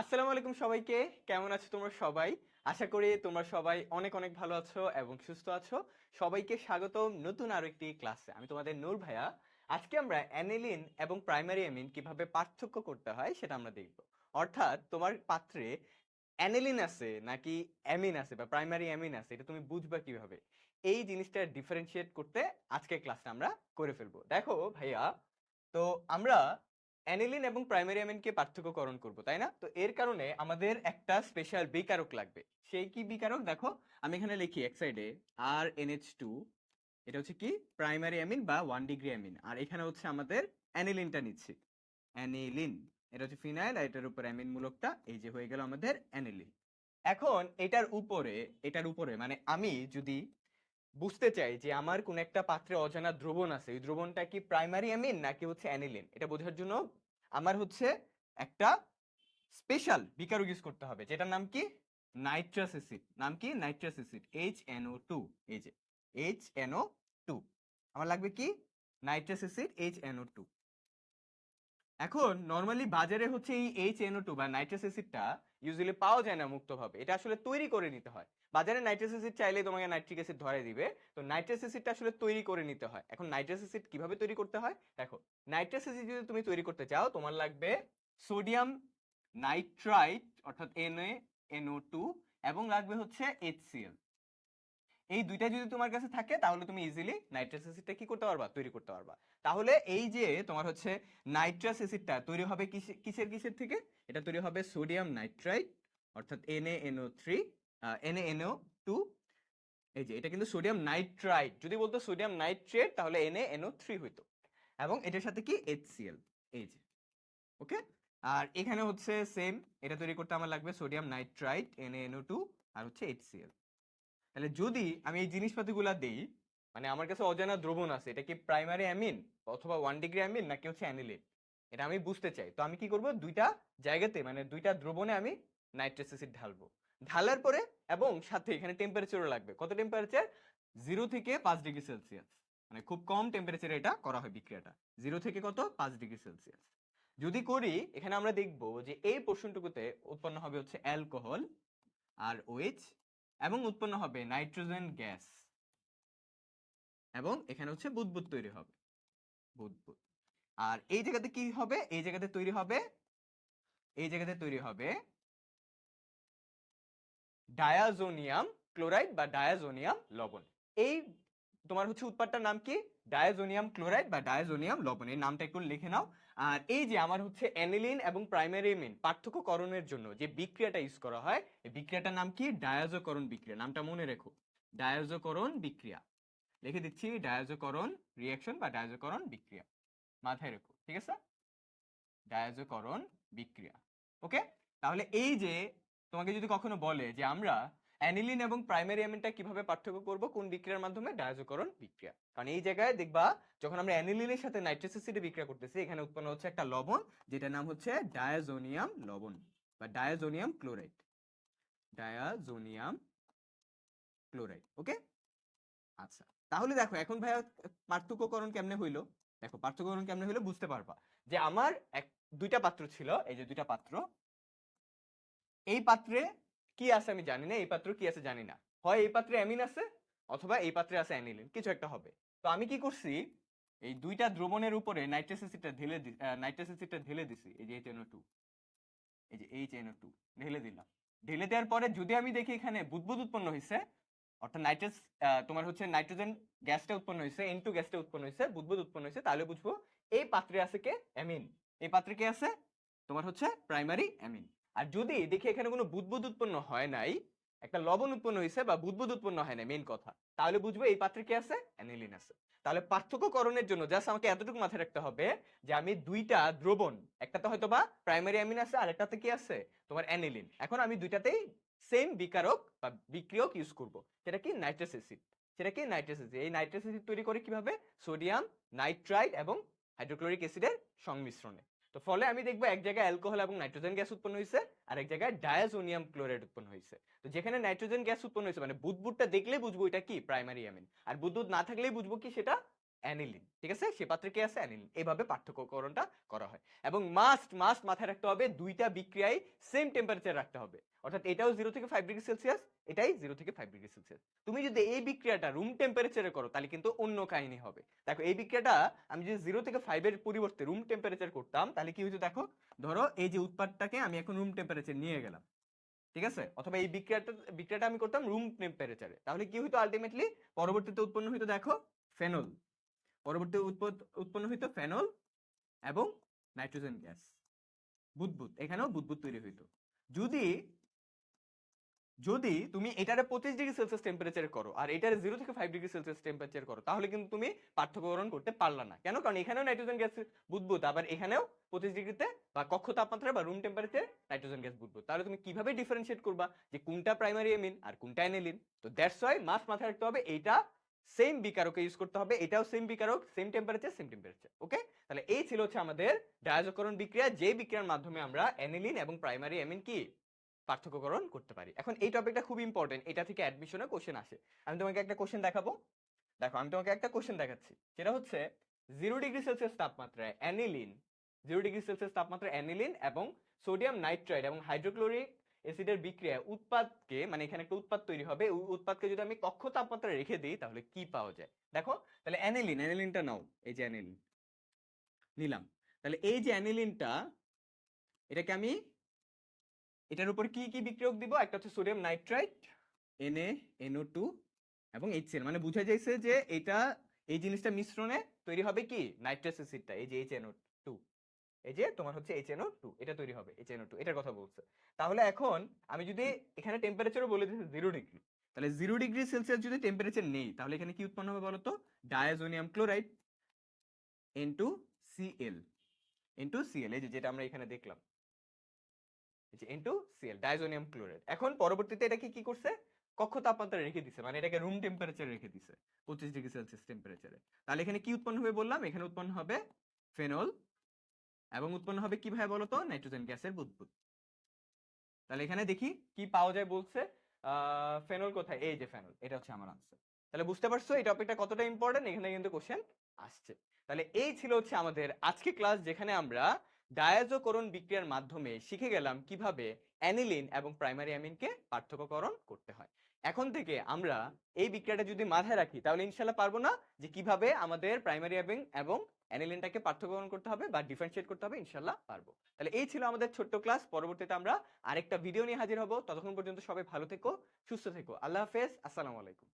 আসসালামু আলাইকুম সবাইকে। কেমন আছো তোমরা সবাই? আশা করি তোমরা সবাই অনেক অনেক ভালো আছো এবং সুস্থ আছো। সবাইকে স্বাগতম নতুন আরও একটি ক্লাসে। আমি তোমাদের নূর ভাইয়া। আজকে আমরা অ্যানিলিন এবং প্রাইমারি অ্যামিন কীভাবে পার্থক্য করতে হয় সেটা আমরা দেখব। অর্থাৎ তোমার পাত্রে অ্যানিলিন আছে নাকি অ্যামিন আছে বা প্রাইমারি অ্যামিন আছে, এটা তুমি বুঝবা কীভাবে? এই জিনিসটা ডিফারেন্সিয়েট করতে আজকে ক্লাসটা আমরা করে ফেলব। দেখো ভাইয়া, তো আমরা অ্যানিলিন এবং প্রাইমারি অ্যামিনকে পার্থক্যকরণ করব, তাই না? তো এর কারণে আমাদের একটা স্পেশাল বিকারক লাগবে। সেই কি বিকারক? দেখো, আমি এখানে লিখি এক সাইডে আর এনএইচ টু এটা হচ্ছে কি? প্রাইমারি অ্যামিন বা ওয়ান ডিগ্রি অ্যামিন। আর এখানে হচ্ছে আমাদের অ্যানিলিনটা নিচ্ছি। অ্যানিলিন, এটা হচ্ছে ফিনাইল আর এটার উপর অ্যামিন মূলকটা এই যে হয়ে গেল আমাদের অ্যানিলিন। এখন এটার উপরে এটার উপরে মানে আমি যদি বুঝতে চাই যে আমার কোন একটা পাত্রে অজানা দ্রবণ আছে। ওই দ্রবণটা কি প্রাইমারি অ্যামিন নাকি হচ্ছে অ্যানিলিন এটা বোঝার জন্য আমার হচ্ছে একটা স্পেশাল বিকারক ইউজ করতে হবে, যেটার নাম কি? নাইট্রাস অ্যাসিড নাম কি? Nitrous acid H NO two এই যে এইচ এনও টু আমার লাগবে কি? Nitrous acid H NO two এখন নর্মালি বাজারে হচ্ছে এই এইচ এনও টু বা নাইট্রাস অ্যাসিডটা ইউজুয়ালি পাওয়া যায় না মুক্তভাবে। এটা আসলে তৈরি করে নিতে হয়। বাজারে নাইট্রাস অ্যাসিড চাইলে তোমাকে নাইট্রিক অ্যাসিড ধরে দিবে। তো নাইট্রাস অ্যাসিডটা আসলে তৈরি করে নিতে হয়। এখন নাইট্রাস অ্যাসিড কীভাবে তৈরি করতে হয়? দেখো নাইট্রাস অ্যাসিড যদি তুমি তৈরি করতে চাও, তোমার লাগবে সোডিয়াম নাইট্রাইট অর্থাৎ এনএ এনও টু এবং লাগবে হচ্ছে এইচসিএল এই দুইটা যদি তোমার কাছে থাকে, তাহলে তুমি ইজিলি নাইট্রাস অ্যাসিডটা কি করতে পারবা? তৈরি করতে পারবা। তাহলে এই যে তোমার হচ্ছে নাইট্রাস অ্যাসিডটা তৈরি হবে কিসে- কিসের কিসের থেকে? এটা তৈরি হবে সোডিয়াম নাইট্রাইট অর্থাৎ এনএএনও থ্রি এনএএনও টু এই যে, এটা কিন্তু সোডিয়াম নাইট্রাইট যদি বলতো সোডিয়াম নাইট্রেট তাহলে এনএএনও থ্রি হইতো। এবং এটার সাথে কি? এইচসিএল এই যে ওকে আর এখানে হচ্ছে সেম এটা তৈরি করতে আমার লাগবে সোডিয়াম নাইট্রাইট এনএএনও টু আর হচ্ছে এইচসিএল তাহলে যদি আমি এই জিনিসপাতিগুলা দেই মানে আমার কাছে অজানা দ্রবণ আছে, এটা কি প্রাইমারি অ্যামিন অথবা ওয়ান ডিগ্রি অ্যামিন নাকি হচ্ছে অ্যানিলিন এটা আমি বুঝতে চাই। তো আমি কি করব? দুইটা জায়গাতে মানে দুইটা দ্রবণে আমি নাইট্রাস অ্যাসিড ঢালবো। ঢালার পরে এবং সাথে এখানে টেম্পারেচারও লাগবে। কত টেম্পারেচার জিরো থেকে পাঁচ ডিগ্রি সেলসিয়াস মানে খুব কম টেম্পারেচারে এটা করা হয় বিক্রিয়াটা। জিরো থেকে কত? পাঁচ ডিগ্রি সেলসিয়াস যদি করি, এখানে আমরা দেখব যে এই পোর্শনটুকুতে উৎপন্ন হবে হচ্ছে অ্যালকোহল আর ওএইচ এবং উৎপন্ন হবে নাইট্রোজেন গ্যাস। এবং এখানে হচ্ছে বুদবুদ তৈরি হবে। বুদবুদ। আর এই জায়গাতে কি হবে? এই জায়গাতে তৈরি হবে, এই জায়গাতে তৈরি হবে ডায়াজোনিয়াম ক্লোরাইড বা ডায়াজোনিয়াম লবণ। এই তোমার হচ্ছে উৎপাদটার নাম কি? ডায়াজোনিয়াম ক্লোরাইড বা ডায়াজোনিয়াম লবণ। এই নামটা একটু লিখে নাও। আর এই যে আমার হচ্ছে অ্যানিলিন এবং প্রাইমারি এমিন পার্থক্যকরণের জন্য যে বিক্রিয়াটা ইউজ করা হয়, এই বিক্রিয়াটার নাম কি? ডায়াজোকরণ বিক্রিয়া। নামটা মনে রেখো। ডায়াজোকরণ বিক্রিয়া। লিখে দিচ্ছি, ডায়াজোকরণ রিয়াকশন বা ডায়াজোকরণ বিক্রিয়া। মাথায় রেখো, ঠিক আছে? ডায়াজোকরণ বিক্রিয়া। ওকে তাহলে এই যে তোমাকে যদি কখনো বলে যে আমরা অ্যানিলিন এবং প্রাইমারি অ্যামিনটা কীভাবে পার্থক্য করব? কোন বিক্রিয়ার মাধ্যমে? ডায়াজোকরণ বিক্রিয়া। কারণ এই জায়গায় দেখবা, যখন আমরা অ্যানিলিনের সাথে নাইট্রাস অ্যাসিডে বিক্রিয়া করতেছি, এখানে উৎপন্ন হচ্ছে একটা লবণ, যেটার নাম হচ্ছে ডায়াজোনিয়াম লবণ বা diazonium chloride. Diazonium chloride, okay? আচ্ছা তাহলে দেখো, এখন ভাইয়া পার্থক্যকরণ কেমনে হইল? দেখো, পার্থক্যকরণ কেমনে হইল বুঝতে পারবা যে আমার এক, দুইটা পাত্র ছিল, এই যে দুইটা পাত্র। এই পাত্রে কি আছে আমি জানি না, এই পাত্র কি আছে জানি না। হয় এই পাত্রে অ্যামিন আছে অথবা এই পাত্রে আছে অ্যানিলিন কিছু একটা হবে। তো আমি কি করছি, এই দুইটা দ্রবণের উপরে নাইট্রাস ঢেলে নাইট্রাস ঢেলে দিছি, এই যে এইচ টু এই যে এইচ টু ঢেলে দিলাম। ঢেলে দেওয়ার পরে যদি আমি দেখি এখানে বুদবুদ উৎপন্ন হয়েছে অর্থাৎ নাইট্রাস তোমার হচ্ছে নাইট্রোজেন গ্যাসটা উৎপন্ন হয়েছে এন টু গ্যাসটা উৎপন্ন হয়েছে বুদবুদ উৎপন্ন হয়েছে তাহলে বুঝব এই পাত্রে আছে কে? অ্যামিন। এই পাত্রে কে আছে? তোমার হচ্ছে প্রাইমারি অ্যামিন। আর যদি দেখি এখানে কোনো বুদবুদ উৎপন্ন হয় নাই, একটা লবণ উৎপন্ন হয়েছে বা বুদবুদ উৎপন্ন হয় না মেইন কথা, তাহলে বুঝব এই পাত্রে কি আছে? অ্যানিলিন আছে। তাহলে পার্থক্যকরণের জন্য জাস্ট আমাকে এতটুকু মাথায় রাখতে হবে যে আমি দুইটা দ্রবণ, একটাতে হয়তো বা প্রাইমারি অ্যামিন আছে আর একটাতে কি আছে? তোমার অ্যানিলিন এখন আমি দুইটাতেই সেম বিকারক বা বিক্রিয়ক ইউজ করব। সেটা কি? নাইট্রাস অ্যাসিড সেটা কি? নাইট্রাস অ্যাসিড এই নাইট্রাস অ্যাসিড তৈরি করে কীভাবে? সোডিয়াম নাইট্রাইট এবং হাইড্রোক্লোরিক অ্যাসিডের সংমিশ্রণে। তো ফলে আমি দেখব এক জায়গায় অ্যালকোহল এবং নাইট্রোজেন গ্যাস উৎপন্ন হয়েছে আর এক জায়গায় ডায়াজোনিয়াম ক্লোরাইড উৎপন্ন হয়েছে তো যেখানে নাইট্রোজেন গ্যাস উৎপন্ন হয়েছে মানে বুদবুদটা দেখলেই বুঝব এটা কি প্রাইমারি অ্যামিন আর বুদবুদ না থাকলেই বুঝব কি সেটা অ্যানিলিন, ঠিক আছে? সে পাত্রে কি আছে? অ্যানিলিন। এইভাবে পার্থক্যকরণটা করা হয়। এবং মাস্ট মাস্ট মাথায় রাখতে হবে দুইটা বিক্রিয়ায় সেম টেম্পারেচার রাখতে হবে। অর্থাৎ এটাও জিরো থেকে ফাইভ ডিগ্রি সেলসিয়াস এটাই জিরো থেকে ফাইভ ডিগ্রি সেলসিয়াস তুমি যদি এই বিক্রিয়াটা রুম টেম্পারেচারে করো, তাহলে কিন্তু অন্য কাহিনী হবে। দেখো, এই বিক্রিয়াটা আমি যদি জিরো থেকে ফাইভের পরিবর্তে রুম টেম্পারেচার করতাম, তাহলে কি হতো দেখো? ধরো, এই যে উৎপাদটাকে আমি এখন রুম টেম্পারেচার নিয়ে গেলাম, ঠিক আছে? অথবা এই বিক্রিয়াটা বিক্রিয়াটা আমি করতাম রুম টেম্পারেচারে তাহলে কি হইতো আলটিমেটলি পরবর্তীতে উৎপন্ন হইতো দেখো ফেনল পরবর্তী উৎপন্ন হইতো ফেনল এবং নাইট্রোজেন গ্যাস। বুদবুদ, এখানেও বুদবুদ তৈরি হইতো। যদি যদি তুমি এটারে পঁচিশ ডিগ্রি সেলসিয়াস টেম্পারেচার করো আর এটারে জিরো থেকে ফাইভ ডিগ্রি সেলসিয়াস টেম্পারেচার করো, তাহলে কিন্তু তুমি পার্থক্যকরণ করতে পারলা না। কেন? কারণ এখানেও নাইট্রোজেন গ্যাস বুদবুদ, আবার এখানেও পঁচিশ ডিগ্রিতে বা কক্ষ তাপমাত্রা বা রুম টেম্পারেচার নাইট্রোজেন গ্যাস বুদবুদ। তাহলে তুমি কীভাবে ডিফারেন্সিয়েট করবা যে কোনটা প্রাইমারি এমিন আর কোনটা অ্যানিলিন তো দ্যাটস ওয়াই মাস মাথায় রাখতে হবে এইটা সেম বিকারকে ইউজ করতে হবে, এটাও same বিকারক same temperature same temperature okay তাহলে এই ছিল হচ্ছে আমাদের ডায়াজকরণ বিক্রিয়া, যে বিক্রিয়ার মাধ্যমে আমরা অ্যানিলিন এবং প্রাইমারি অ্যামিন কি পার্থক্যকরণ করতে পারি। এখন এই টপিকটা খুব ইম্পর্টেন্ট এটা থেকে অ্যাডমিশনে কোশ্চেন আসে। আমি তোমাকে একটা কোশ্চেন দেখাবো। দেখো, আমি তোমাকে একটা কোশ্চেন দেখাচ্ছি সেটা হচ্ছে জিরো ডিগ্রি সেলসিয়াস তাপমাত্রায় অ্যানিলিন জিরো ডিগ্রি সেলসিয়াস তাপমাত্রায় অ্যানিলিন এবং সোডিয়াম নাইট্রাইড এবং হাইড্রোক্লোরিক অ্যাসিডের বিক্রিয়ায় উৎপাদকে মানে এখানে একটা উৎপাদ তৈরি হবে ওই উৎপাদকে যদি আমি কক্ষ তাপমাত্রায় রেখে দিই, তাহলে কি পাওয়া যায়? দেখো, তাহলে অ্যানিলিন, অ্যানিলিনটা নাও, এই যে অ্যানিলিন, নিলাম। তাহলে এই যে অ্যানিলিনটা, এটাকে আমি, এটার উপর কি কি বিক্রিয়ক দিব? একটা হচ্ছে sodium nitrite NA NO two এবং এইচসিএল মানে বুঝা যাইছে যে এটা, এই জিনিসটা মিশ্রণে তৈরি হবে কি? নাইট্রাস অ্যাসিডটা, এই যে এইচ এনও টু এই যে তোমার হচ্ছে এইচ এনও টু এটা তৈরি হবে এইচ এনও টু এটার কথা বলছে। তাহলে এখন আমি যদি এখানে টেম্পারেচারও বলে দিচ্ছি জিরো ডিগ্রি তাহলে জিরো ডিগ্রি সেলসিয়াস যদি টেম্পারেচার নেই তাহলে এখানে কি উৎপন্ন হবে বলতো? Diazonium chloride N two CL N two CL এই যে যেটা আমরা এখানে দেখলাম। সিএল ডায়াজোনিয়াম ক্লোরাইড এখন পরবর্তীতে এটাকে কি করছে? কক্ষ তাপমাত্রায় রেখে দিছে মানে এটাকে রুম টেম্পারেচারে রেখে দিছে পঁচিশ ডিগ্রি সেলসিয়াস টেম্পারেচারে তাহলে এখানে কি উৎপন্ন হবে বললাম? এখানে উৎপন্ন হবে ফেনল এবং উৎপন্ন হবে কীভাবে বলতো? নাইট্রোজেন গ্যাসের বুদবুদ। তাহলে এখানে দেখি কি পাওয়া যায় বলছে। ফেনল কোথায়? এই যে ফেনল, এটা হচ্ছে আমার আনসার তাহলে বুঝতে পারছ এই টপিকটা কতটা ইম্পর্টেন্ট এখানে কিন্তু কোশ্চেন আসছে। তাহলে এই ছিল হচ্ছে আমাদের আজকে ক্লাস যেখানে আমরা ডায়াজোকরণ বিক্রিয়ার মাধ্যমে শিখে গেলাম কীভাবে অ্যানিলিন এবং প্রাইমারি অ্যামিনকে পার্থক্যকরণ করতে হয়। এখন থেকে আমরা এই বিক্রিয়াটা যদি মাথায় রাখি, তাহলে ইনশাল্লাহ পারব না যে কীভাবে আমাদের প্রাইমারি এবং এবং অ্যানিলিনটাকে পার্থক্যকরণ করতে হবে বা ডিফারেন্সিয়েট করতে হবে, ইনশাল্লাহ পারব। তাহলে এই ছিল আমাদের ছোট্ট ক্লাস পরবর্তীতে আমরা আরেকটা ভিডিও নিয়ে হাজির হব। ততক্ষণ পর্যন্ত সবাই ভালো থেকো, সুস্থ থেকো। আল্লাহ হাফেজ, আসসালামু আলাইকুম।